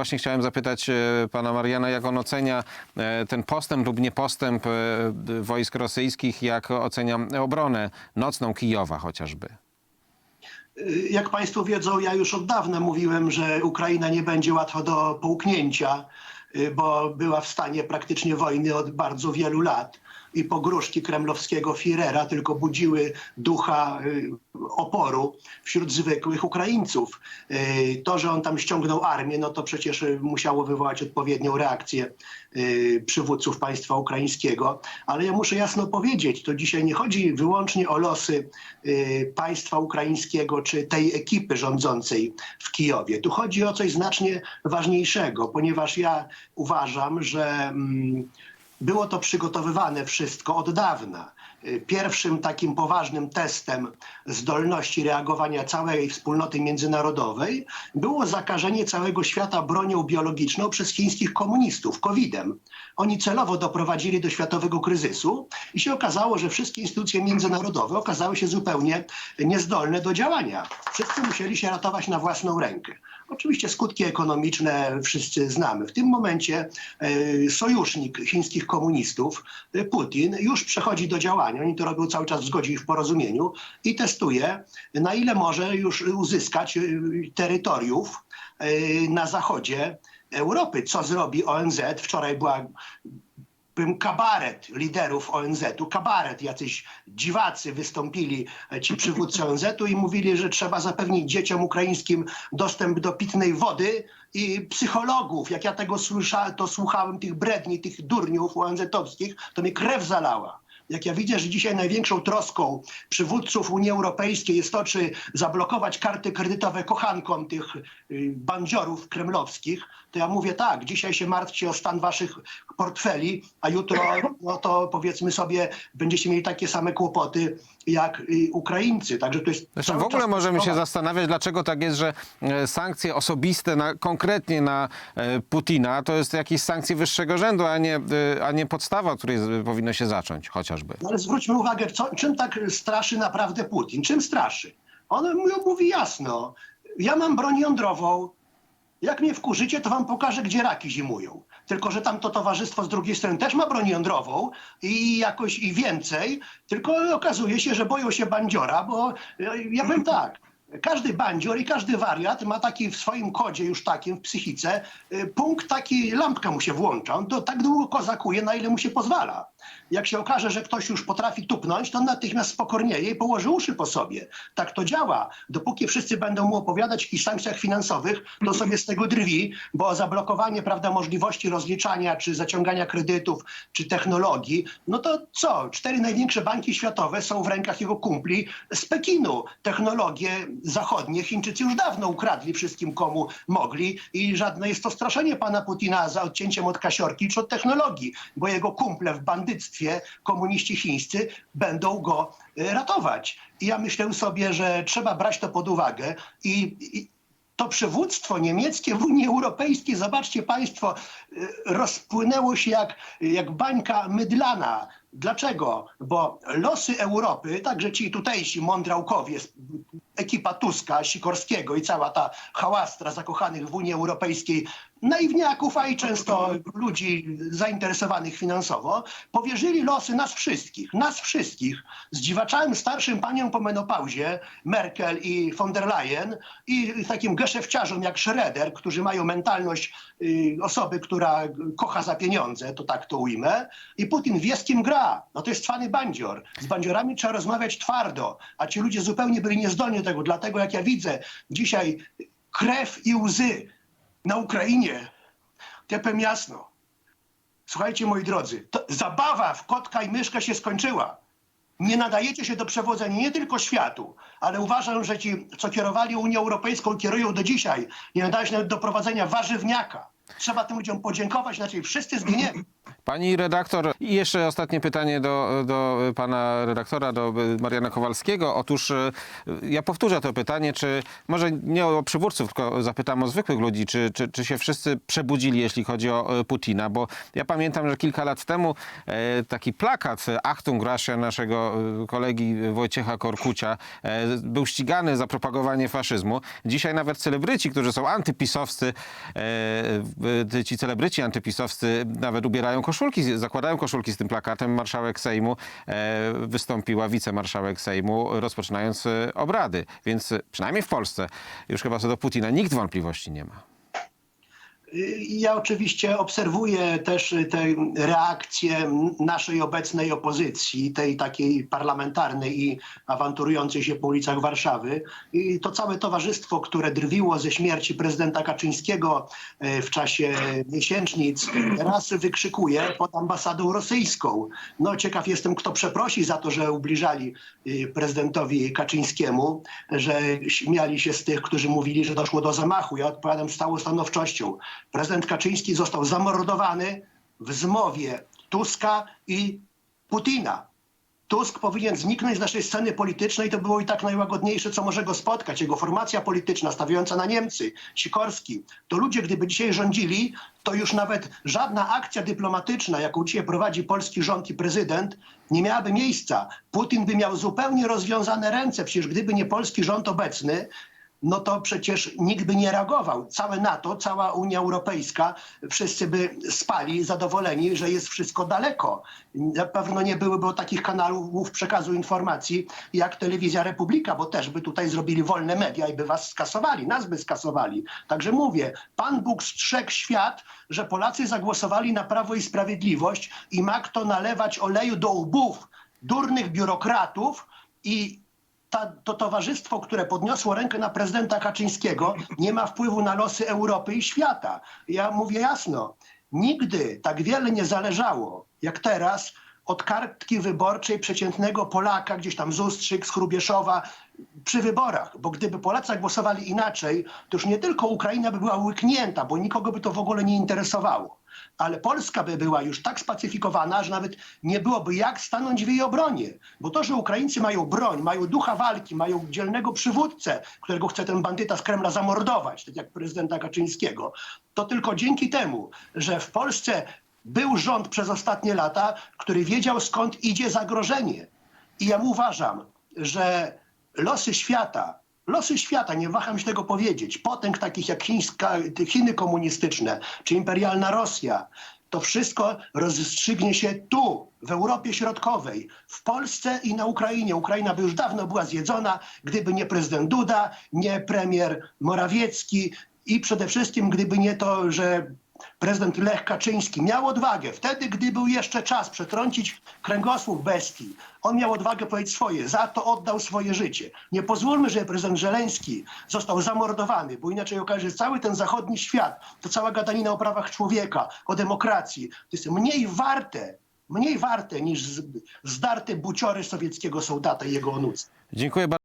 właśnie chciałem zapytać e, pana Mariana, jak on ocenia e, ten postęp lub niepostęp e, wojsk rosyjskich, jak ocenia obronę nocną Kijowa chociażby. Jak Państwo wiedzą, ja już od dawna mówiłem, że Ukraina nie będzie łatwa do połknięcia, bo była w stanie praktycznie wojny od bardzo wielu lat. I pogróżki kremlowskiego Führera tylko budziły ducha y, oporu wśród zwykłych Ukraińców. Y, To, że on tam ściągnął armię, no to przecież y, musiało wywołać odpowiednią reakcję przywódców państwa ukraińskiego. Ale ja muszę jasno powiedzieć, to dzisiaj nie chodzi wyłącznie o losy państwa ukraińskiego czy tej ekipy rządzącej w Kijowie. Tu chodzi o coś znacznie ważniejszego, ponieważ ja uważam, że mm, było to przygotowywane wszystko od dawna. Y, Pierwszym takim poważnym testem zdolności reagowania całej wspólnoty międzynarodowej było zakażenie całego świata bronią biologiczną przez chińskich komunistów, COVID-em. Oni celowo doprowadzili do światowego kryzysu i się okazało, że wszystkie instytucje międzynarodowe okazały się zupełnie niezdolne do działania. Wszyscy musieli się ratować na własną rękę. Oczywiście skutki ekonomiczne wszyscy znamy. W tym momencie e, sojusznik chińskich komunistów, e, Putin, już przechodzi do działania. Oni to robią cały czas w zgodzie i w porozumieniu i testuje, na ile może już uzyskać e, terytoriów na zachodzie Europy. Co zrobi ONZ? Wczoraj była powiem, kabaret liderów ONZ-u, kabaret, jacyś dziwacy wystąpili, e, ci przywódcy ONZ-u i mówili, że trzeba zapewnić dzieciom ukraińskim dostęp do pitnej wody i psychologów. Jak ja tego słyszałem, to słuchałem tych bredni, tych durniów ONZ-owskich, to mnie krew zalała. Jak ja widzę, że dzisiaj największą troską przywódców Unii Europejskiej jest to, czy zablokować karty kredytowe kochankom tych y, bandziorów kremlowskich, to ja mówię tak, dzisiaj się martwcie o stan waszych portfeli, a jutro, no to powiedzmy sobie, będziecie mieli takie same kłopoty jak y, Ukraińcy. Także to jest Zresztą cały w ogóle czas możemy się zastanawiać, dlaczego tak jest, że e, sankcje osobiste na, konkretnie na e, Putina to jest jakieś sankcje wyższego rzędu, a nie, e, a nie podstawa, od której z- powinno się zacząć chociażby. No ale zwróćmy uwagę, co, czym tak straszy naprawdę Putin? Czym straszy? On mówi jasno, ja mam broń jądrową, jak mnie wkurzycie, to wam pokażę, gdzie raki zimują. Tylko, że tam to towarzystwo z drugiej strony też ma broń jądrową i jakoś i więcej, tylko okazuje się, że boją się bandziora, bo ja, ja powiem tak, każdy bandzior i każdy wariat ma taki w swoim kodzie już takim, w psychice, y, punkt taki, lampka mu się włącza. On to tak długo kozakuje, na ile mu się pozwala. Jak się okaże, że ktoś już potrafi tupnąć, to on natychmiast spokornieje i położy uszy po sobie. Tak to działa. Dopóki wszyscy będą mu opowiadać o sankcjach finansowych, to sobie z tego drwi, bo zablokowanie prawda, możliwości rozliczania, czy zaciągania kredytów, czy technologii, no to co? Cztery największe banki światowe są w rękach jego kumpli z Pekinu. Technologie zachodnie Chińczycy już dawno ukradli wszystkim, komu mogli i żadne jest to straszenie pana Putina za odcięciem od kasiorki czy od technologii, bo jego kumple w bandyctwie, komuniści chińscy, będą go e, ratować. I ja myślę sobie, że trzeba brać to pod uwagę i, i to przywództwo niemieckie w Unii Europejskiej, zobaczcie Państwo, y, rozpłynęło się jak, jak bańka mydlana. Dlaczego? Bo losy Europy, także ci tutejsi mądrałkowie, ekipa Tuska, Sikorskiego i cała ta hałastra zakochanych w Unii Europejskiej, naiwniaków, a i często ludzi zainteresowanych finansowo, powierzyli losy nas wszystkich, nas wszystkich, zdziwaczałym starszym paniom po menopauzie, Merkel i von der Leyen i takim geszefciarzom jak Schroeder, którzy mają mentalność y, osoby, która kocha za pieniądze, to tak to ujmę, i Putin wie z kim gra. No to jest twany bandzior. Z bandziorami trzeba rozmawiać twardo, a ci ludzie zupełnie byli niezdolni do tego, dlatego jak ja widzę dzisiaj krew i łzy na Ukrainie, powiem jasno. Słuchajcie, moi drodzy, zabawa w kotka i myszkę się skończyła. Nie nadajecie się do przewodzenia nie tylko światu, ale uważam, że ci, co kierowali Unią Europejską, kierują do dzisiaj. Nie nadają się nawet do prowadzenia warzywniaka. Trzeba tym ludziom podziękować, inaczej wszyscy zginiemy. Pani redaktor, i jeszcze ostatnie pytanie do, do pana redaktora, do Mariana Kowalskiego. Otóż e, ja powtórzę to pytanie, czy może nie o przywódców, tylko zapytam o zwykłych ludzi, czy, czy, czy się wszyscy przebudzili, jeśli chodzi o e, Putina, bo ja pamiętam, że kilka lat temu e, taki plakat Achtung Russia naszego kolegi Wojciecha Korkucia był ścigany za propagowanie faszyzmu. Dzisiaj nawet celebryci, którzy są antypisowscy, ci celebryci antypisowscy nawet ubierają koszulki, zakładają koszulki z tym plakatem. Marszałek Sejmu e, wystąpiła, wicemarszałek Sejmu, rozpoczynając e, obrady. Więc e, przynajmniej w Polsce, już chyba co do Putina, nikt wątpliwości nie ma. Ja oczywiście obserwuję też te reakcje naszej obecnej opozycji, tej takiej parlamentarnej i awanturującej się po ulicach Warszawy. I to całe towarzystwo, które drwiło ze śmierci prezydenta Kaczyńskiego e, w czasie miesięcznic, raz wykrzykuje pod ambasadą rosyjską. No ciekaw jestem, kto przeprosi za to, że ubliżali y, prezydentowi Kaczyńskiemu, że śmiali się z tych, którzy mówili, że doszło do zamachu. Ja odpowiadam z całą stanowczością. Prezydent Kaczyński został zamordowany w zmowie Tuska i Putina. Tusk powinien zniknąć z naszej sceny politycznej. To było i tak najłagodniejsze, co może go spotkać. Jego formacja polityczna stawiająca na Niemcy, Sikorski. To ludzie, gdyby dzisiaj rządzili, to już nawet żadna akcja dyplomatyczna, jaką dzisiaj prowadzi polski rząd i prezydent, nie miałaby miejsca. Putin by miał zupełnie rozwiązane ręce. Przecież gdyby nie polski rząd obecny, no to przecież nikt by nie reagował. Całe NATO, cała Unia Europejska, wszyscy by spali zadowoleni, że jest wszystko daleko. Na pewno nie byłyby takich kanałów przekazu informacji jak Telewizja Republika, bo też by tutaj zrobili wolne media i by was skasowali, nas by skasowali. Także mówię, Pan Bóg strzegł świat, że Polacy zagłosowali na Prawo i Sprawiedliwość i ma kto nalewać oleju do łbów durnych biurokratów i ta, to towarzystwo, które podniosło rękę na prezydenta Kaczyńskiego, nie ma wpływu na losy Europy i świata. Ja mówię jasno, nigdy tak wiele nie zależało jak teraz od kartki wyborczej przeciętnego Polaka, gdzieś tam z Ustrzyk, z Hrubieszowa, przy wyborach. Bo gdyby Polacy głosowali inaczej, to już nie tylko Ukraina by była łyknięta, bo nikogo by to w ogóle nie interesowało. Ale Polska by była już tak spacyfikowana, że nawet nie byłoby jak stanąć w jej obronie. Bo to, że Ukraińcy mają broń, mają ducha walki, mają dzielnego przywódcę, którego chce ten bandyta z Kremla zamordować, tak jak prezydenta Kaczyńskiego, to tylko dzięki temu, że w Polsce był rząd przez ostatnie lata, który wiedział skąd idzie zagrożenie. I ja uważam, że losy świata, losy świata, nie waham się tego powiedzieć, potęg takich jak chińska, Chiny komunistyczne czy imperialna Rosja, to wszystko rozstrzygnie się tu, w Europie Środkowej, w Polsce i na Ukrainie. Ukraina by już dawno była zjedzona, gdyby nie prezydent Duda, nie premier Morawiecki i przede wszystkim gdyby nie to, że prezydent Lech Kaczyński miał odwagę, wtedy, gdy był jeszcze czas przetrącić kręgosłup bestii, on miał odwagę powiedzieć swoje, za to oddał swoje życie. Nie pozwólmy, żeby prezydent Żeleński został zamordowany, bo inaczej okaże się, cały ten zachodni świat, to cała gadanina o prawach człowieka, o demokracji, to jest mniej warte, mniej warte niż zdarte buciory sowieckiego soldata i jego onuce. Dziękuję bardzo.